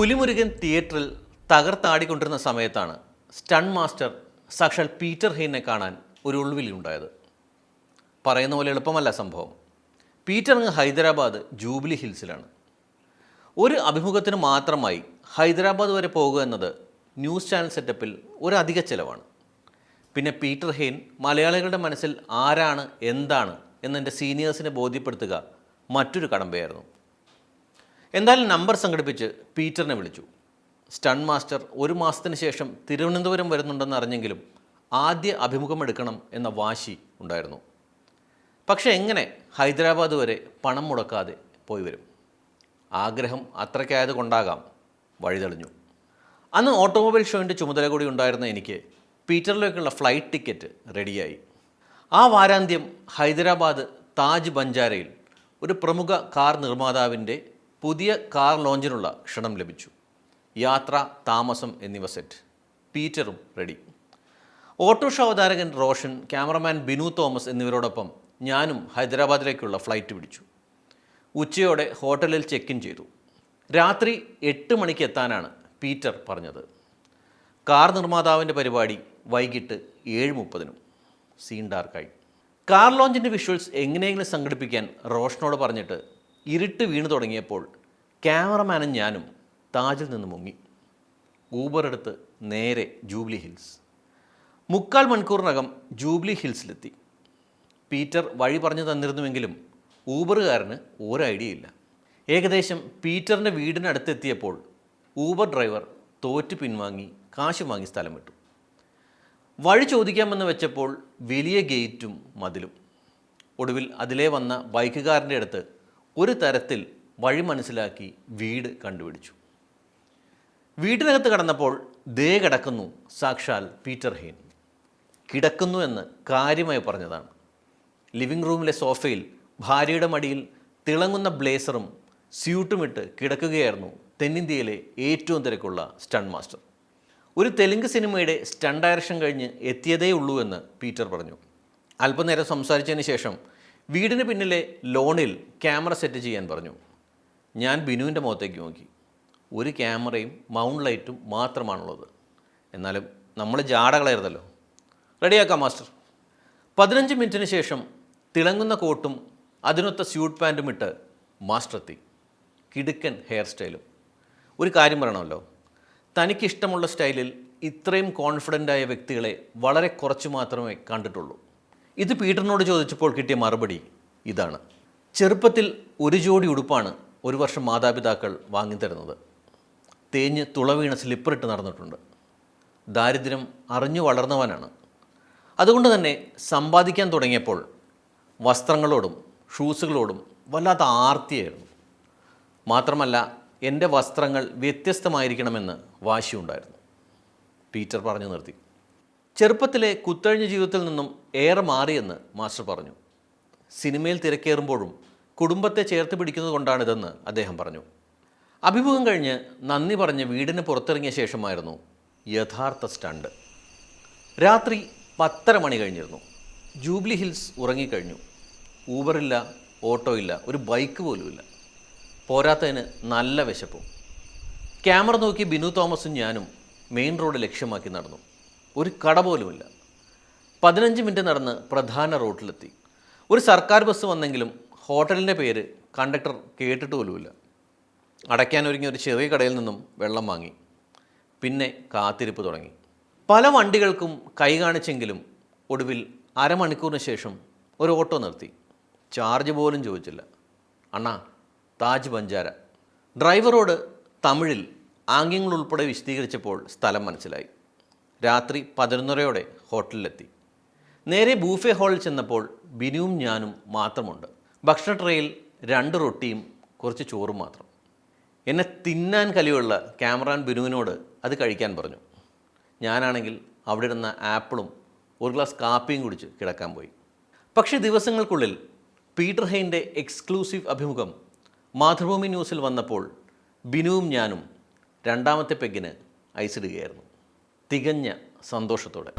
പുലിമുരുകൻ തിയേറ്ററിൽ തകർത്താടിക്കൊണ്ടിരുന്ന സമയത്താണ് സ്റ്റൺ മാസ്റ്റർ സാക്ഷാൽ പീറ്റർ ഹെയിനെ കാണാൻ ഒരു ഉൾവിളി ഉണ്ടായത്. പറയുന്ന പോലെ എളുപ്പമല്ല സംഭവം. പീറ്റർ അങ്ങ് ഹൈദരാബാദ് ജൂബിലി ഹിൽസിലാണ്. ഒരു അഭിമുഖത്തിന് മാത്രമായി ഹൈദരാബാദ് വരെ പോകുക എന്നത് ന്യൂസ് ചാനൽ സെറ്റപ്പിൽ ഒരു അധിക ചിലവാണ്. പിന്നെ പീറ്റർ ഹെയ്ൻ മലയാളികളുടെ മനസ്സിൽ ആരാണ് എന്താണ് എന്നെന്റെ സീനിയേഴ്സിനെ ബോധ്യപ്പെടുത്തുക മറ്റൊരു കടമ്പയായിരുന്നു. എന്തായാലും നമ്പർ സംഘടിപ്പിച്ച് പീറ്ററിനെ വിളിച്ചു. സ്റ്റൺ മാസ്റ്റർ ഒരു മാസത്തിന് ശേഷം തിരുവനന്തപുരം വരുന്നുണ്ടെന്ന് അറിഞ്ഞെങ്കിലും ആദ്യ അഭിമുഖമെടുക്കണം എന്ന വാശി ഉണ്ടായിരുന്നു. പക്ഷേ എങ്ങനെ ഹൈദരാബാദ് വരെ പണം മുടക്കാതെ പോയി വരും? ആഗ്രഹം അത്രയ്ക്കായത് കൊണ്ടാകാം വഴിതെളിഞ്ഞു. അന്ന് ഓട്ടോമൊബൈൽ ഷോയിന്റെ ചുമതല കൂടി ഉണ്ടായിരുന്ന എനിക്ക് പീറ്ററിലേക്കുള്ള ഫ്ലൈറ്റ് ടിക്കറ്റ് റെഡിയായി. ആ വാരാന്ത്യം ഹൈദരാബാദ് താജ് ബഞ്ചാരയിൽ ഒരു പ്രമുഖ കാർ നിർമ്മാതാവിന്റെ പുതിയ കാർ ലോഞ്ചിനുള്ള ക്ഷണം ലഭിച്ചു. യാത്ര താമസം എന്നിവ സെറ്റ്. പീറ്ററും റെഡി. ഓട്ടോഷോ അവതാരകൻ റോഷൻ ക്യാമറമാൻ ബിനു തോമസ് എന്നിവരോടൊപ്പം ഞാനും ഹൈദരാബാദിലേക്കുള്ള ഫ്ലൈറ്റ് പിടിച്ചു. ഉച്ചയോടെ ഹോട്ടലിൽ ചെക്ക് ഇൻ ചെയ്തു. രാത്രി എട്ട് മണിക്ക് എത്താനാണ് പീറ്റർ പറഞ്ഞത്. കാർ നിർമ്മാതാവിന്റെ പരിപാടി വൈകിട്ട് ഏഴ് മുപ്പതിനും. സീൻ ഡാർക്കായി കാർ ലോഞ്ചിന്റെ വിഷ്വൽസ് എങ്ങനെയെങ്കിലും സംഘടിപ്പിക്കാൻ റോഷനോട് പറഞ്ഞിട്ട് ഇരുട്ട് വീണു തുടങ്ങിയപ്പോൾ ക്യാമറമാനും ഞാനും താജിൽ നിന്ന് മുങ്ങി. ഊബർ എടുത്ത് നേരെ ജൂബ്ലി ഹിൽസ്. മുക്കാൽ മണിക്കൂറിനകം ജൂബ്ലി ഹിൽസിലെത്തി. പീറ്റർ വഴി പറഞ്ഞു തന്നിരുന്നുവെങ്കിലും ഊബറുകാരന് ഒരു ഐഡിയ ഇല്ല. ഏകദേശം പീറ്ററിന്റെ വീടിനടുത്തെത്തിയപ്പോൾ ഊബർ ഡ്രൈവർ തോറ്റ് പിൻവാങ്ങി കാശ് വാങ്ങി സ്ഥലം വിട്ടു. വഴി ചോദിക്കാമെന്ന് വെച്ചപ്പോൾ വലിയ ഗേറ്റും മതിലും. ഒടുവിൽ അതിലേ വന്ന ബൈക്കുകാരന്റെ അടുത്ത് ഒരു തരത്തിൽ വഴി മനസ്സിലാക്കി വീട് കണ്ടുപിടിച്ചു. വീട്ടിനകത്ത് കടന്നപ്പോൾ ദേ കിടക്കുന്നു സാക്ഷാൽ പീറ്റർ ഹെയ്ൻ കിടക്കുന്നു എന്ന് കാര്യമായി പറഞ്ഞതാണ്. ലിവിംഗ് റൂമിലെ സോഫയിൽ ഭാര്യയുടെ മടിയിൽ തിളങ്ങുന്ന ബ്ലേസറും സ്യൂട്ടുമിട്ട് കിടക്കുകയായിരുന്നു തെന്നിന്ത്യയിലെ ഏറ്റവും തിരക്കുള്ള സ്റ്റൺ മാസ്റ്റർ. ഒരു തെലുങ്ക് സിനിമയുടെ സ്റ്റൺ ഡയറക്ഷൻ കഴിഞ്ഞ് എത്തിയതേ ഉള്ളൂ എന്ന് പീറ്റർ പറഞ്ഞു. അല്പനേരം സംസാരിച്ചതിന് ശേഷം വീടിന് പിന്നിലെ ലോണിൽ ക്യാമറ സെറ്റ് ചെയ്യാൻ പറഞ്ഞു. ഞാൻ ബിനുവിന്റെ മുഖത്തേക്ക് നോക്കി. ഒരു ക്യാമറയും മൗണ്ട് ലൈറ്റും മാത്രമാണുള്ളത്. എന്നാലും നമ്മൾ ജാടകളായിരുന്നല്ലോ റെഡിയാക്കാം മാസ്റ്റർ. പതിനഞ്ച് മിനിറ്റിന് ശേഷം തിളങ്ങുന്ന കോട്ടും അതിനൊത്ത സ്യൂട്ട് പാന്റും ഇട്ട് മാസ്റ്റർ എത്തി കിടുക്കൻ ഹെയർ സ്റ്റൈലും. ഒരു കാര്യം പറയണമല്ലോ. തനിക്കിഷ്ടമുള്ള സ്റ്റൈലിൽ ഇത്രയും കോൺഫിഡന്റായ വ്യക്തികളെ വളരെ കുറച്ച് മാത്രമേ കണ്ടിട്ടുള്ളൂ. ഇത് പീറ്ററിനോട് ചോദിച്ചപ്പോൾ കിട്ടിയ മറുപടി ഇതാണ്. ചെറുപ്പത്തിൽ ഒരു ജോഡി ഉടുപ്പാണ് ഒരു വർഷം മാതാപിതാക്കൾ വാങ്ങി തരുന്നത്. തേഞ്ഞ് തുളവീണ സ്ലിപ്പറിട്ട് നടന്നിട്ടുണ്ട്. ദാരിദ്ര്യം അറിഞ്ഞു വളർന്നവനാണ്. അതുകൊണ്ട് തന്നെ സമ്പാദിക്കാൻ തുടങ്ങിയപ്പോൾ വസ്ത്രങ്ങളോടും ഷൂസുകളോടും വല്ലാത്ത ആർത്തിയായിരുന്നു. മാത്രമല്ല എന്റെ വസ്ത്രങ്ങൾ വ്യത്യസ്തമായിരിക്കണമെന്ന് വാശിയുണ്ടായിരുന്നു. പീറ്റർ പറഞ്ഞു നിർത്തി. ചെറുപ്പത്തിലെ കുത്തഴിഞ്ഞ ജീവിതത്തിൽ നിന്നും ഏറെ മാറിയെന്ന് മാസ്റ്റർ പറഞ്ഞു. സിനിമയിൽ തിരക്കേറുമ്പോഴും കുടുംബത്തെ ചേർത്ത് പിടിക്കുന്നത് കൊണ്ടാണിതെന്ന് അദ്ദേഹം പറഞ്ഞു. അഭിമുഖം കഴിഞ്ഞ് നന്ദി പറഞ്ഞ് വീടിന് പുറത്തിറങ്ങിയ ശേഷമായിരുന്നു യഥാർത്ഥ സ്റ്റണ്ട്. രാത്രി പത്തര മണി കഴിഞ്ഞിരുന്നു. ജൂബ്ലി ഹിൽസ് ഉറങ്ങിക്കഴിഞ്ഞു. ഊബറില്ല ഓട്ടോ ഇല്ല ഒരു ബൈക്ക് പോലുമില്ല. പോരാത്തതിന് നല്ല വിശപ്പും. ക്യാമറ നോക്കി ബിനു തോമസും ഞാനും മെയിൻ റോഡ് ലക്ഷ്യമാക്കി നടന്നു. ഒരു കട പോലുമില്ല. പതിനഞ്ച് മിനിറ്റ് നടന്ന് പ്രധാന റോട്ടിലെത്തി. ഒരു സർക്കാർ ബസ് വന്നെങ്കിലും ഹോട്ടലിന്റെ പേര് കണ്ടക്ടർ കേട്ടിട്ട് പോലുമില്ല. അടയ്ക്കാൻ ഒരുങ്ങിയ ഒരു ചെറിയ കടയിൽ നിന്നും വെള്ളം വാങ്ങി. പിന്നെ കാത്തിരിപ്പ് തുടങ്ങി. പല വണ്ടികൾക്കും കൈ കാണിച്ചെങ്കിലും ഒടുവിൽ അരമണിക്കൂറിന് ശേഷം ഒരു ഓട്ടോ നിർത്തി. ചാർജ് പോലും ചോദിച്ചില്ല. അണ്ണാ താജ് ബഞ്ചാര. ഡ്രൈവറോട് തമിഴിൽ ആംഗ്യങ്ങൾ ഉൾപ്പെടെ വിശദീകരിച്ചപ്പോൾ സ്ഥലം മനസ്സിലായി. രാത്രി പതിനൊന്നരയോടെ ഹോട്ടലിലെത്തി. നേരെ ബൂഫെ ഹാളിൽ ചെന്നപ്പോൾ ബിനുവും ഞാനും മാത്രമുണ്ട്. ഭക്ഷണ ട്രേയിൽ രണ്ട് റൊട്ടിയും കുറച്ച് ചോറും മാത്രം. എന്നെ തിന്നാൻ കലിയുള്ള ക്യാമറാൻ ബിനുവിനോട് അത് കഴിക്കാൻ പറഞ്ഞു. ഞാനാണെങ്കിൽ അവിടെ ഇരുന്ന ആപ്പിളും ഒരു ഗ്ലാസ് കാപ്പിയും കുടിച്ച് കിടക്കാൻ പോയി. പക്ഷേ ദിവസങ്ങൾക്കുള്ളിൽ പീറ്റർ ഹെയിന്റെ എക്സ്ക്ലൂസീവ് അഭിമുഖം മാതൃഭൂമി ന്യൂസിൽ വന്നപ്പോൾ ബിനുവും ഞാനും രണ്ടാമത്തെ പെഗ്ഗിന് ഐസിടുകയായിരുന്നു തികഞ്ഞ സന്തോഷത്തോടെ.